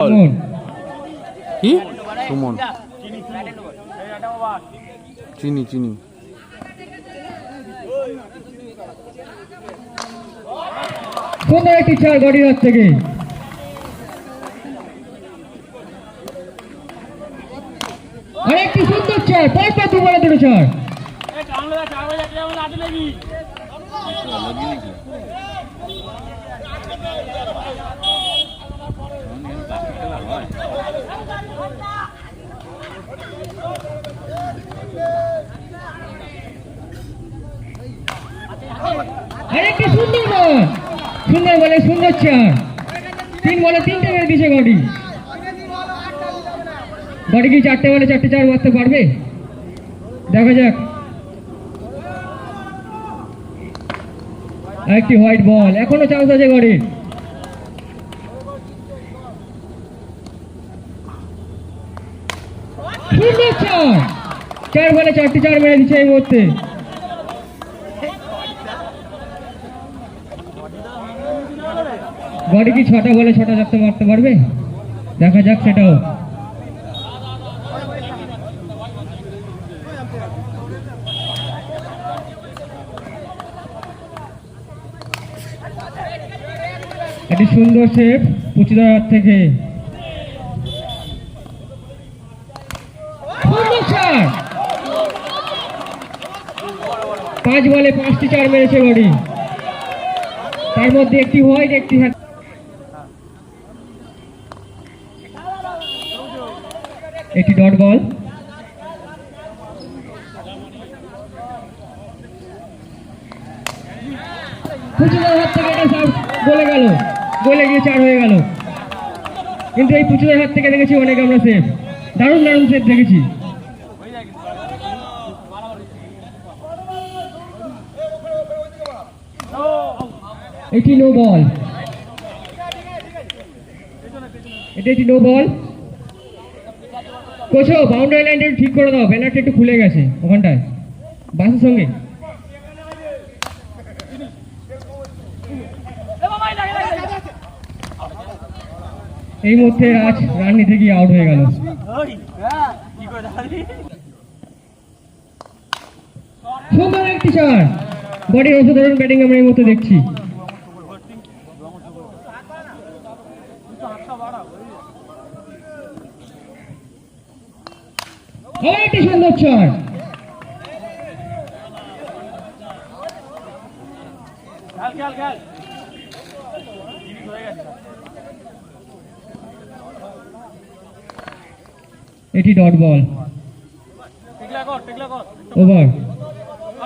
সুমন। কি? সুমন। চিনি চিনি। সুন্দর একটি চার গড়ির হাত থেকে? আরেকটি সুন্দর চার পরপর দুবারে দুটো চার আরেকটি সুন্দর বল সুন্দর বলে সুন্দর চার তিন বলে তিনটে মেরে দিছে গড়ি গড়ি কি চারটে বলে চারটে চার মারতে পারবে? দেখা যাক। আরেকটি হোয়াইট বল এখনও চান্স আছে গড়ির চার চার বলে চারটি, চার মেরে দিচ্ছে এই মুহূর্তে। গড়ি কি ছটা বলে ছটা চারটে মারতে পারবে? দেখা যাক সেটাও। একটি সুন্দর শেপ পুচিদার থেকে সুন্দর shot! পাঁচ বলে পাঁচটি চার মেরেছে গড়ি তার মধ্যে একটি হোয়াইট একটি হাত একটি ডট বল পুচুদার হাত থেকে গিয়ে চার হয়ে গেল। কিন্তু এই পুচুদার হাত থেকে দেখেছি অনেক আমরা সেফ দারুণ দারুণ সেফ দেখেছি। এটি নো বল এটা একটি নো বল কোচো বাউন্ডারি লাইনটা ঠিক করে দাও ব্যানারটা একটু খুলে গেছে ওখানটায়। বাসের সঙ্গে। এই মুহূর্তে রাজ রান নিতে গিয়ে আউট হয়ে গেল সুন্দর একটি চার বডির অসাধারণ ব্যাটিং আমরা এই মুহূর্তে দেখছি। একটি সুন্দর এটি ডট বল ওভার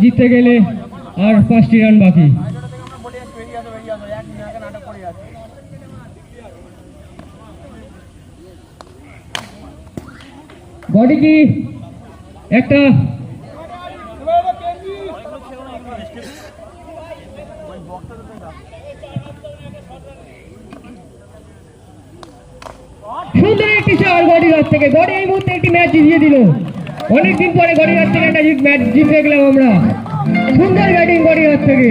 জিততে গেলে আর পাঁচটি রান বাকি। বডি কি একটা সুন্দর একটি চার গড়ির হাত থেকে। গড়ি এই মুহূর্তে একটি ম্যাচ জিতিয়ে দিল। অনেকদিন পরে গড়ির হাত থেকে একটা ম্যাচ জিতে গেলাম আমরা। সুন্দর ব্যাটিং গড়ির হাত থেকে।